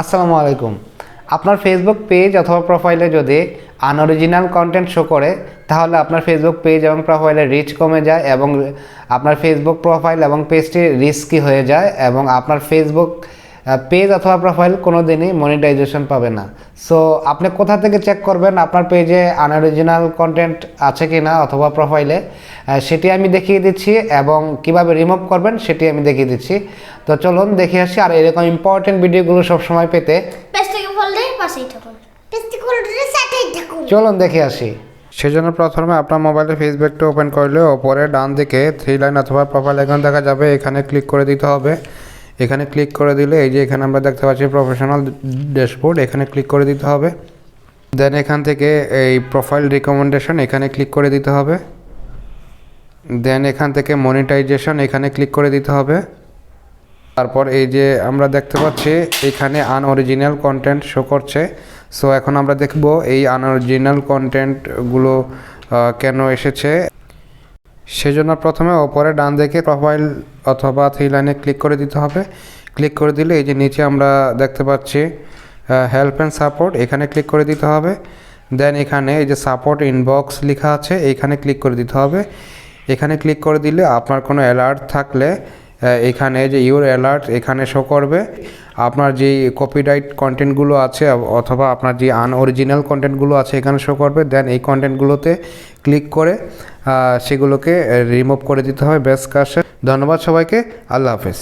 আসসালামু আলাইকুম। আপনার ফেসবুক পেজ অথবা প্রোফাইলে যদি আনঅরিজিনাল কন্টেন্ট শো করে, তাহলে আপনার ফেসবুক পেজ এবং প্রোফাইলে রিচ কমে যায় এবং আপনার ফেসবুক প্রোফাইল এবং পেজটি রিস্কি হয়ে যায় এবং আপনার ফেসবুক পেজ অথবা প্রোফাইল কোনো দিনই মনিটাইজেশন পাবে না। সো আপনি কোথা থেকে চেক করবেন? আপনার পেজে আনঅরিজিনাল কন্টেন্ট আছে কি না অথবা প্রোফাইলে সেটি আমি দেখিয়ে দিচ্ছি এবং কীভাবে রিমুভ করবেন সেটি আমি দেখিয়ে দিচ্ছি। তো চলুন দেখে আসি আর এরকম ইম্পর্টেন্ট ভিডিওগুলো সবসময় পেতে। পেজটাকে ফল দিয়ে পাশেই থাকুন। পেজটি করে সাথেই থাকুন। চলুন দেখে আসি। সেজন্য প্রথমে আপনার মোবাইলে ফেসবুকটা ওপেন করলে ওপরে ডান দিকে থ্রি লাইন অথবা প্রোফাইল আইকন দেখা যাবে। এখানে ক্লিক করে দিতে হবে। এখানে ক্লিক করে দিলে এই যে এখানে আমরা দেখতে পাচ্ছি প্রফেশনাল ড্যাশবোর্ড এখানে ক্লিক করে দিতে হবে। দেন এখান থেকে এই প্রোফাইল রিকমেন্ডেশন এখানে ক্লিক করে দিতে হবে। দেন এখান থেকে মনিটাইজেশন এখানে ক্লিক করে দিতে হবে। তারপর এই যে আমরা দেখতে পাচ্ছি এখানে আনঅরিজিনাল কন্টেন্ট শো করছে। সো এখন আমরা দেখব এই আনঅরিজিনাল কন্টেন্টগুলো কেন এসেছে। সেজন্য প্রথমে ওপরে ডান দিকে প্রোফাইল অথবা থ্রি লাইনে ক্লিক করে দিতে হবে। ক্লিক করে দিলে এই যে নিচে আমরা দেখতে পাচ্ছি হেল্প অ্যান্ড সাপোর্ট এখানে ক্লিক করে দিতে হবে। দেন এখানে এই যে সাপোর্ট ইনবক্স লেখা আছে এখানে ক্লিক করে দিতে হবে। এখানে ক্লিক করে দিলে আপনার কোনো অ্যালার্ট থাকলে এখানে যে ইউর অ্যালার্ট এখানে শো করবে। আপনার যে কপিরাইট কন্টেন্টগুলো আছে, অথবা আপনার যে আনঅরিজিনাল কন্টেন্টগুলো আছে, এখানে শো করবে। দেন এই কন্টেন্টগুলোতে ক্লিক করে সেগুলোকে রিমুভ করে দিতে হবে বেস্ট কাজে ধন্যবাদ সবাইকে। আল্লাহ হাফেজ।